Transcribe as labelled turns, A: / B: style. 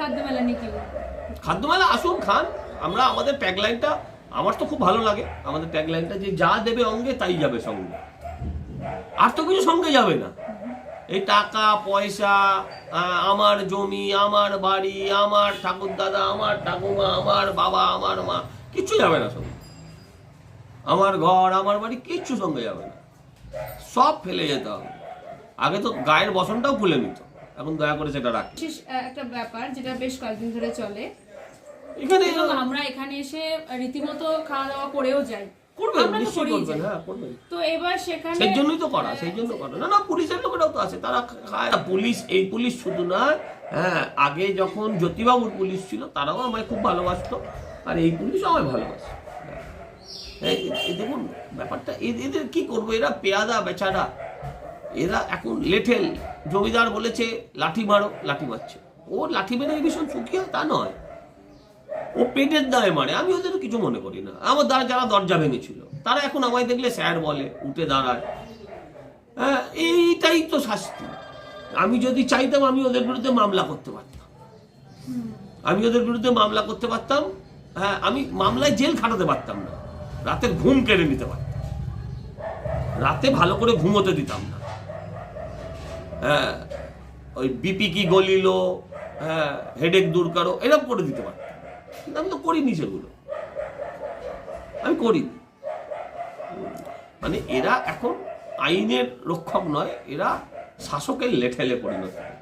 A: খাদ্য মেলা নিয়ে কি
B: খাদ্যমেলা, আসুন, খান। আমরা আমাদের ট্যাগলাইনটা আমার তো খুব ভালো লাগে। আমাদের ট্যাগলাইনটা যে যা দেবে অঙ্গে, তাই যাবে সঙ্গে। আর তো কিছু সঙ্গে যাবে না। এই টাকা, পয়সা আমার জমি, আমার বাড়ি, আমার ঠাকুর দাদা, আমার ঠাকুমা, আমার বাবা, আমার মা, কিচ্ছু যাবে না সঙ্গে। আমার ঘর, আমার বাড়ি, কিচ্ছু সঙ্গে যাবে না। সব ফেলে যেতে হবে। আগে তো গায়ের বসনটাও খুলে নিত। এখন দয়া করে সেটা রাখি
A: বিশেষ একটা ব্যাপার যেটা বেশ কয়েকদিন ধরে চলে।
B: এখানে
A: আমরা এখানে এসে রীতিমতো খাওয়া দাওয়া করেও যাই। তো।
B: হ্যাঁ করবেন।
A: তো এবার সেখানে
B: সেই জন্যই তো করা সেই জন্য করা। না না পুলিশের লোকেরাও তো আছে তারা খায়। পুলিশ এই পুলিশ শুধু না হ্যাঁ আগে যখন জ্যোতিবাবুর পুলিশ ছিল তারাও আমায় খুব ভালোবাসতো আর এই পুলিশ আমায় ভালোবাসে। দেখুন ব্যাপারটা এদের কি করব? এরা পেয়াদা বেচারা। এরা এখন লেঠেল। জমিদার বলেছে, লাঠি মারো, লাঠি মারছে। ও লাঠি মেরে ভীষণ সুখী হয় তা নয়। ও পেটের দায়ে মারে, আমি ওদের কিছু মনে করি না। আমার দ্বারা যারা দরজা ভেঙেছিল, তারা এখন আমায় দেখলে স্যার বলে, উঠে দাঁড়ায়। হ্যাঁ এইটাই তো শাস্তি। আমি যদি চাইতাম, আমি ওদের বিরুদ্ধে মামলা করতে পারতাম। আমি ওদের বিরুদ্ধে মামলা করতে পারতাম হ্যাঁ আমি মামলায় জেল খাটাতে পারতাম না। রাতের ঘুম কেড়ে নিতে পারতাম। রাতে ভালো করে ঘুমোতে দিতাম না। হ্যাঁ ওই বিপি কি গলিল হ্যাঁ হেডেক দূর করো, এরকম করে দিতে পারে কিন্তু আমি তো করিনি সেগুলো। আমি করি মানে এরা এখন আইনের রক্ষক নয়, এরা শাসকের লেঠেলে পরিণত হয়েছে।